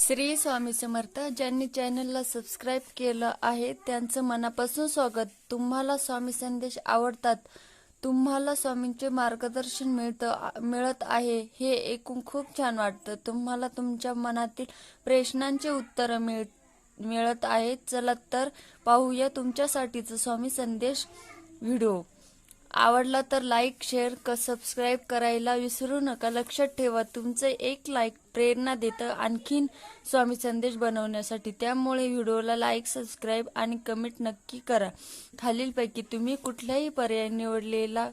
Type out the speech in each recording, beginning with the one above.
श्री स्वामी समर्थ ज्यांनी चॅनलला सबस्क्राईब केलं आहे त्यांचं मनापासून स्वागत. तुम्हाला स्वामी संदेश आवडतात. तुम्हाला स्वामींचे मार्गदर्शन मिळतं मिळत आहे हे ऐकून खूप छान वाटतं. तुम्हाला तुमच्या मनातील प्रश्नांचे उत्तर मिळ मिळत आहेत चला तर पाहूया तुमच्यासाठीचा स्वामी संदेश व्हिडिओ आवडला तर लाईक शेअर क सबस्क्राईब करायला विसरू नका. लक्षात ठेवा तुमचं एक लाईक प्रेरणा देतं आणखीन स्वामी संदेश बनवण्यासाठी. त्यामुळे व्हिडिओला लाईक सबस्क्राईब आणि कमेंट नक्की करा. खालीलपैकी तुम्ही कुठलाही पर्याय निवडलेला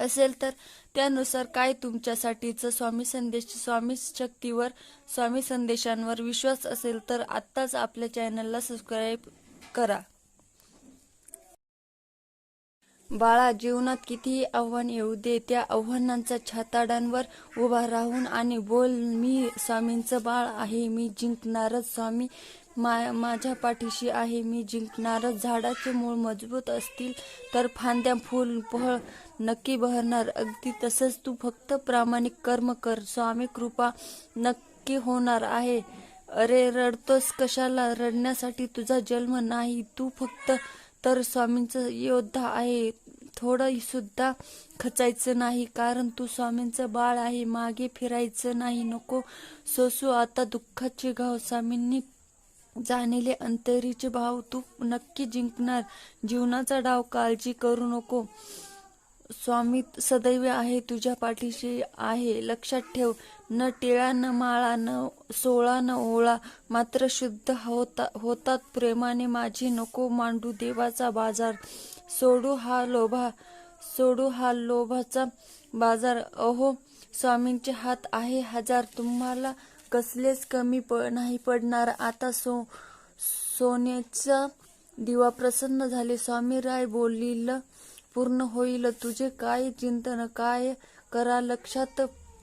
असेल तर त्यानुसार काय तुमच्यासाठीचं स्वामी संदेश स्वामी शक्तीवर स्वामी संदेशांवर विश्वास असेल तर आत्ताच आपल्या चॅनलला सबस्क्राईब करा. बाळा जीवनात कितीही आव्हान येऊ दे त्या आव्हानांचा छाताडांवर उभा राहून आणि बोल मी स्वामींचं बाळ आहे मी जिंकणारच स्वामी. मा माझ्या पाठीशी आहे मी जिंकणारच. झाडाचे मूळ मजबूत असतील तर फांद्या फूल फळ नक्की बहरणार. अगदी तसंच तू फक्त प्रामाणिक कर्म कर. स्वामी कृपा नक्की होणार आहे. अरे रडतोस कशाला? रडण्यासाठी तुझा जन्म नाही. तू फक्त तर स्वामींचं योद्धा आहे. थोडंही सुद्धा खचायचं नाही कारण तू स्वामींचं बाळ आहे मागे फिरायचं नाही नको. सोसू आता दुःखाचे घाव स्वामींनी जाणले अंतरीचे भाव तू नक्की जिंकणार. जीवनाचा डाव काळजी करू नको. स्वामी सदैव आहे तुझ्या पाठीशी आहे. लक्षात ठेव न टिळा न माळा न सोळा न ओळा. मात्र शुद्ध होता होतात प्रेमाने माझी नको मांडू देवाचा बाजार. सोडू हा लोभा सोडू हा लोभाचा बाजार. अहो स्वामींचे हात आहे हजार. तुम्हाला कसलेच कमी प नाही पडणार. आता सो सोन्याचा दिवा प्रसन्न झाले. स्वामी राय बोलील पूर्ण होईल तुझे. काय चिंतन काय करा लक्षात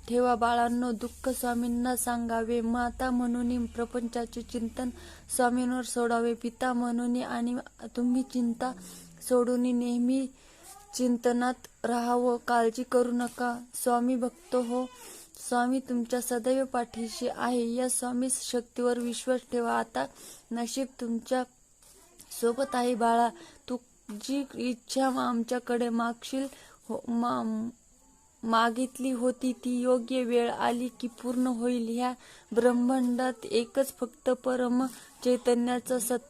ठेवा बाळांनो. दुःख स्वामींना सांगावे. माता म्हणून प्रपंचाचे चिंतन स्वामींवर सोडावे. पिता म्हणून आणि तुम्ही चिंता सोडून नेहमी चिंतनात राहावं. काळजी करू नका. स्वामी भक्त हो. स्वामी तुमच्या सदैव पाठीशी आहे. या स्वामी शक्तीवर विश्वास ठेवा. आता नशीब तुमच्यासोबत आहे बाळा. तू जी इच्छा आमच्याकडे मागशील हो मा मागितली होती. ती योग्य वेळ आली की पूर्ण होईल. ह्या ब्रह्मांडात एकच फक्त परम चैतन्याचा सत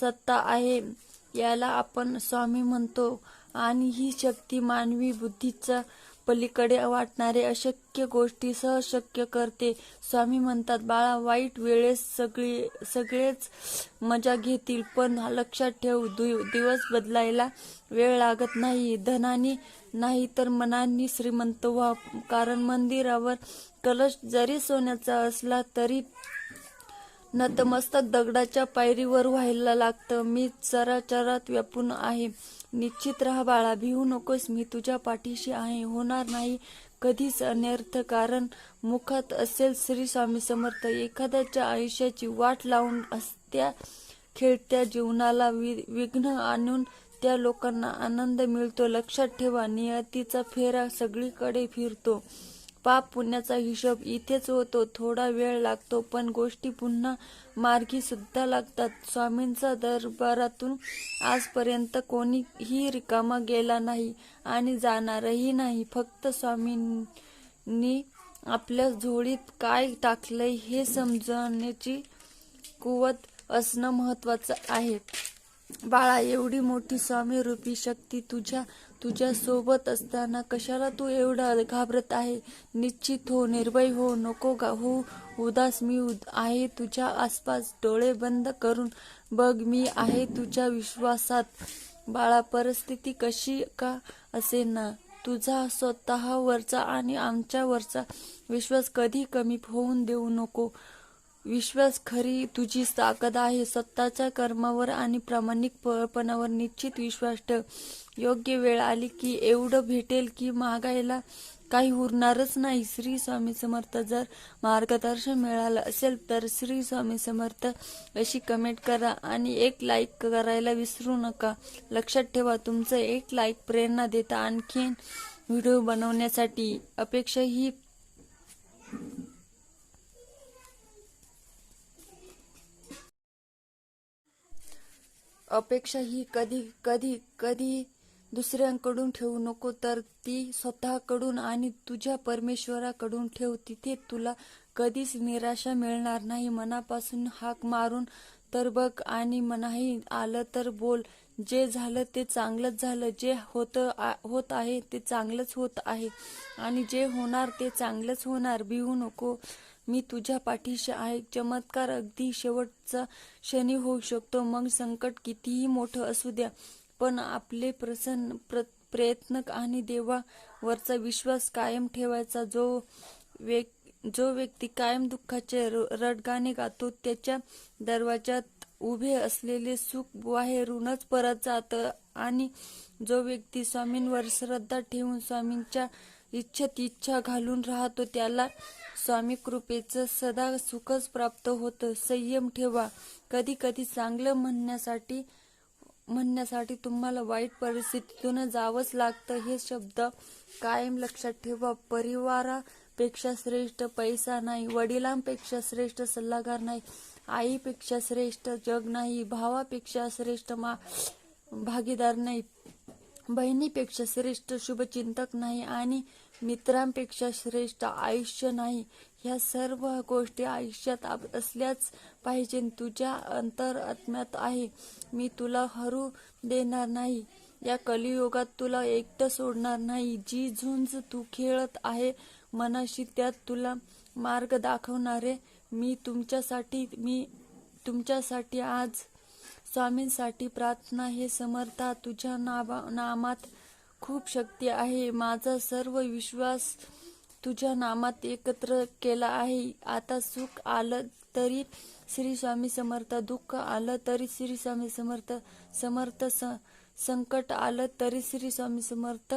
सत्ता आहे. याला आपण स्वामी म्हणतो. आणि ही शक्ती मानवी बुद्धीचा पलीकडे वाटणारे अशक्य गोष्टी सहशक्य करते. स्वामी म्हणतात बाळा वाईट वेळेस सगळी सगळेच मजा घेतील पण लक्षात ठेव दिवस बदलायला वेळ लागत नाही. धनाने नाही तर मनाने श्रीमंत व्हा. कारण मंदिरावर कलश जरी सोन्याचा असला तरी नतमस्तक दगडाच्या पायरीवर व्हायला लागतं. मी चराचरात व्यापून आहे. निश्चित राहा बाळा भिवू नकोस. मी तुझ्या पाठीशी आहे. होणार नाही कधीच अनर्थ कारण मुखात असेल श्री स्वामी समर्थ. एखाद्याच्या आयुष्याची वाट लावून असत्या खेळत्या जीवनाला विघ्न आणून त्या लोकांना आनंद मिळतो. लक्षात ठेवा नियतीचा फेरा सगळीकडे फिरतो. पाप पुण्याचा हिशोब इथेच होतो. थोडा वेळ लागतो पण गोष्टी पुन्हा मार्गी सुद्धा लागतात. स्वामींचा दरबारातून आजपर्यंत कोणीही रिकामा गेला नाही आणि जाणारही नाही. फक्त स्वामींनी आपल्या झोळीत काय टाकलंय हे समजण्याची कुवत असणं महत्वाचं आहे. बाळा एवढी मोठी स्वामी रूपी शक्ती तुझ्या तुझ्या सोबत असताना कशाला तू एवढा घाबरत आहे? निश्चित हो निर्भय हो नको गा हो उदास मी आहे तुझ्या आसपास डोळे बंद करून. बघ मी आहे तुझ्या विश्वासात. बाळा परिस्थिती कशी का असे ना तुझा स्वतःवरचा आणि आमच्यावरचा विश्वास कधी कमी होऊन देऊ नको. विश्वास खरी तुझी ताकद आहे. स्वतःच्या कर्मावर आणि प्रामाणिक पळपणावर निश्चित विश्वास ठेव. योग्य वेळ आली की एवढं भेटेल की महागायला काही उरणारच नाही. श्री स्वामी समर्थ जर मार्गदर्शन मिळालं असेल तर श्री स्वामी समर्थ अशी कमेंट करा आणि एक लाईक करायला विसरू नका. लक्षात ठेवा तुमचं एक लाईक प्रेरणा देता आणखीन व्हिडिओ बनवण्यासाठी. अपेक्षा ही अपेक्षा ही कधी कधी कधी दुसऱ्यांकडून ठेवू नको तर ती स्वतःकडून आणि तुझ्या परमेश्वराकडून ठेव तिथे तुला कधीच निराशा मिळणार नाही. मनापासून हाक मारून तर बघ आणि मनाही आलं तर बोल. जे झालं ते चांगलंच झालं. जे होतं होत आहे ते चांगलंच होत आहे. आणि जे होणार ते चांगलंच होणार. भिवू नको. मी तुझ्या पाठीशी आहे. चमत्कार अगदी शेवटचा क्षणी होऊ शकतो. मग संकट कितीही मोठं असू द्या पण आपले प्रसन्न प्र प्रयत्न आणि देवावरचा विश्वास कायम ठेवायचा. जो व्यक् जो व्यक्ती कायम दुःखाचे र- रडगाणे गातो त्याच्या दरवाजात उभे असलेले सुख बाहेरूनच परत जातं. आणि जो व्यक्ती स्वामींवर श्रद्धा ठेवून स्वामींच्या इच्छेत इच्छा घालून राहतो त्याला. स्वामी कृपेचं सदा सुखच प्राप्त होतं. संयम ठेवा. कधी कधी चांगलं म्हणण्यासाठी म्हणण्यासाठी तुम्हाला वाईट परिस्थितीतून जावंच लागतं. हे शब्द कायम लक्षात ठेवा. परिवारापेक्षा श्रेष्ठ पैसा नाही वडिलांपेक्षा श्रेष्ठ सल्लागार नाही आईपेक्षा श्रेष्ठ जग नाही भावापेक्षा श्रेष्ठ मा भागीदार नाही. बहिणीपेक्षा श्रेष्ठ शुभचिंतक नाही आणि मित्रांपेक्षा श्रेष्ठ आयुष्य नाही. ह्या सर्व गोष्टी आयुष्यात असल्याच पाहिजे तुझ्या अंतरात्म्यात आहे. मी तुला हरू देणार नाही. या कलियुगात तुला एकटं सोडणार नाही. जी झुंज तू खेळत आहे मनाशी त्यात तुला मार्ग दाखवणारे मी तुमच्यासाठी मी तुमच्यासाठी आज स्वामींसाठी प्रार्थना हे समर्था तुझ्या नामा नामात खूप शक्ती आहे. माझा सर्व विश्वास तुझ्या नामात एकत्र केला आहे. आता सुख आलं तरी श्री स्वामी समर्थ दुःख आलं तरी श्री स्वामी समर्थ समर्थ संकट आलं तरी श्री स्वामी समर्थ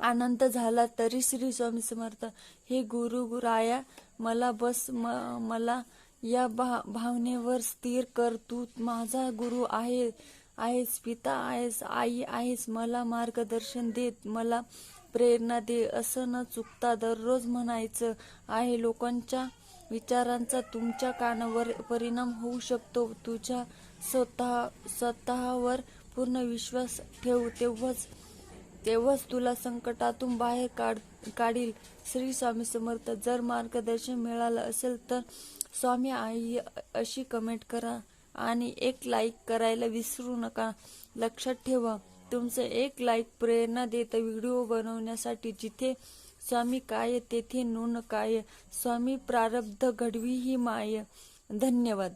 आनंद झाला तरी श्री स्वामी समर्थ. हे गुरु राया मला बस म- मला या भा भावनेवर स्थिर कर. तू माझा गुरु आहे आहेस पिता आहेस आई आहेस. मला मार्गदर्शन देत मला प्रेरणा दे. असं न चुकता दररोज म्हणायचं आहे. लोकांच्या विचारांचा तुमच्या कानावर परिणाम होऊ शकतो. तुझ्या स्वतः स्वतःवर पूर्ण विश्वास ठेव. तेव्हाच तेव्हाच तुला संकटातून बाहेर काढ काढील. श्री स्वामी समर्थ जर मार्गदर्शन मिळालं असेल तर स्वामी आई अशी कमेंट करा आणि एक लाईक करायला विसरू नका. लक्षात ठेवा तुमचं एक लाईक प्रेरणा देतं व्हिडिओ बनवण्यासाठी. जिथे स्वामी काय तेथे नून काय स्वामी प्रारब्ध घडवी ही माय. धन्यवाद.